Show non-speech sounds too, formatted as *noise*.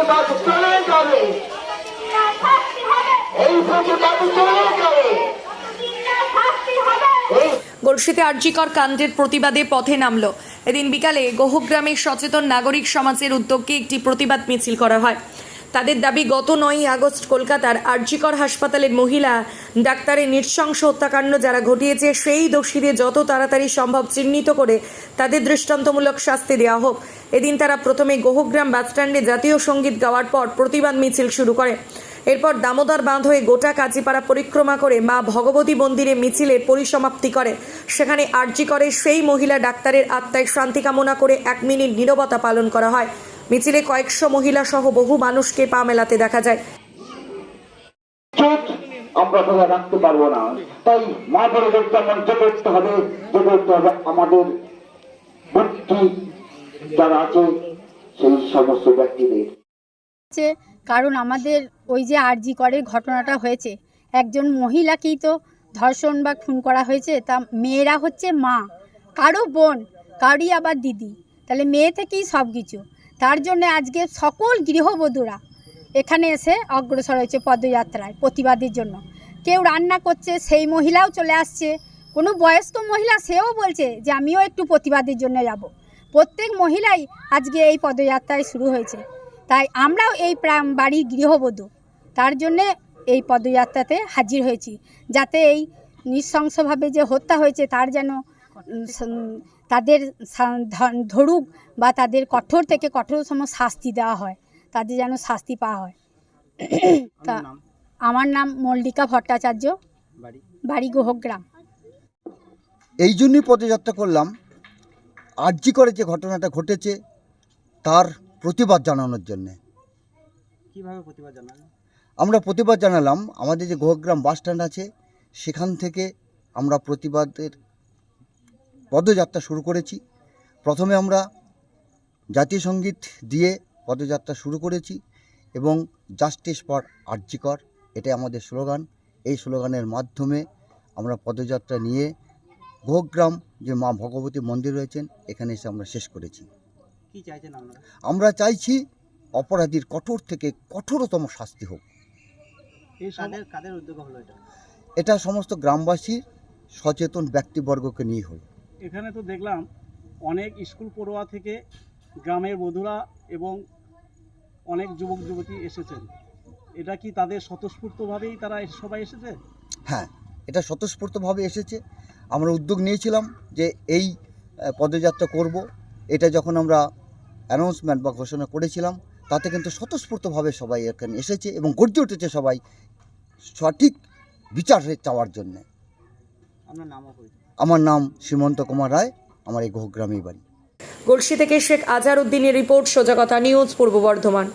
প্রতিবাদ গলসিতে আর্যিকর কাণ্ডের প্রতিবাদে পথে নামল। এদিন বিকালে গোহগ্রামের সচেতন নাগরিক সমাজের উদ্যোগে একটি প্রতিবাদ মিছিল করা হয়। তাদের দাবি, গত নয়ই আগস্ট কলকাতার আর্যিকর হাসপাতালের মহিলা ডাক্তারের নৃশংস হত্যাকাণ্ড যারা ঘটিয়েছে, সেই দোষীদের যত তাড়াতাড়ি সম্ভব চিহ্নিত করে তাদের দৃষ্টান্তমূলক শাস্তি দেওয়া হোক। এদিন তারা প্রথমে গোহগ্রাম বাসস্ট্যান্ডে জাতীয় সংগীত গাওয়ার পর প্রতিবাদ মিছিল শুরু করে। এরপর দামোদর বাঁধ হয়ে গোটা কাজীপাড়া পরিক্রমা করে মা ভগবতী মন্দিরে মিছিলের পরিসমাপ্তি করে। সেখানে আর্জি করে সেই মহিলা ডাক্তারের আত্মায় শান্তি কামনা করে এক মিনিট নীরবতা পালন করা হয়। মিছিলে কয়েকশো মহিলা সহ বহু মানুষকে পা মেলাতে দেখা যায়। আমরা ধরে রাখতে পারব না। তাই মা উঠতে হবে জেগে উঠতে হবে আমাদের বুদ্ধি যারা আছে সেই সমস্ত ব্যক্তিদের। কারণ আমাদের ওই যে আরজি করে ঘটনাটা হয়েছে। একজন মহিলাকেই তো ধর্ষণ বা খুন করা হয়েছে তা মেয়েরা হচ্ছে মা। কারও বোন কারোরই আবার দিদি। তাহলে মেয়ে থেকেই সব কিছু তার জন্য আজকে সকল গৃহবধূরা এখানে এসে অগ্রসর হয়েছে পদযাত্রায় প্রতিবাদের জন্য। কেউ রান্না করছে, সেই মহিলাও চলে আসছে। কোনো বয়স্ক মহিলা সেও বলছে যে, আমিও একটু প্রতিবাদের জন্য যাব। প্রত্যেক মহিলাই আজকে এই পদযাত্রায় শুরু হয়েছে। তাই আমরাও এই বাড়ির গৃহবধূ, তার জন্যে এই পদযাত্রাতে হাজির হয়েছি। যাতে এই নৃশংসভাবে যে হত্যা হয়েছে, তার যেন তাদের ধরুক বা তাদের কঠোর থেকে কঠোরতম শাস্তি দেওয়া হয় তাদের যেন শাস্তি পাওয়া হয়। *coughs* তা আমার নাম মল্লিকা ভট্টাচার্য। বাড়ি? গোহগ্রাম। এই জন্যই পদযাত্রা করলাম। আর্জি করে যে ঘটনাটা ঘটেছে তার প্রতিবাদ জানানোর জন্যে। কীভাবে প্রতিবাদ জানালেন? আমরা প্রতিবাদ জানালাম। আমাদের যে গোহগ্রাম বাস স্ট্যান্ড আছে সেখান থেকে আমরা প্রতিবাদের পদযাত্রা শুরু করেছি। প্রথমে আমরা জাতীয় সংগীত দিয়ে পদযাত্রা শুরু করেছি এবং জাস্টিস ফর আর্জিকর এটাই আমাদের স্লোগান। এই স্লোগানের মাধ্যমে আমরা পদযাত্রা নিয়ে গোহগ্রাম যে মা ভগবতী মন্দির রয়েছেন এখানে এসে আমরা শেষ করেছি। আমরা চাইছি অপরাধীর কঠোর থেকে কঠোরতম শাস্তি হোক। এটা? সমস্ত গ্রামবাসীর সচেতন ব্যক্তিবর্গকে নিয়ে হল। এখানে তো দেখলাম অনেক স্কুল পড়ুয়া থেকে গ্রামের বধুরা এবং অনেক যুবক যুবতী এসেছেন। এটা কি তাদের স্বতঃস্ফূর্তভাবেই তারা সবাই এসেছে? হ্যাঁ এটা স্বতঃস্ফূর্তভাবে এসেছে। আমরা উদ্যোগ নিয়েছিলাম যে এই পদযাত্রা করব। এটা যখন আমরা অ্যানাউন্সমেন্ট বা ঘোষণা করেছিলাম তাতে কিন্তু স্বতঃস্ফূর্তভাবে সবাই এখানে এসেছে এবং গর্জে উঠেছে সবাই সঠিক বিচার চাওয়ার জন্যে। আপনার নামও আমার নাম সীমন্ত কুমার রায়, আমার এই গোহগ্রামেই বাড়ি। গলসি থেকে শেখ আজহার উদ্দিনের রিপোর্ট, সোজা কথা নিউজ, পূর্ব বর্ধমান।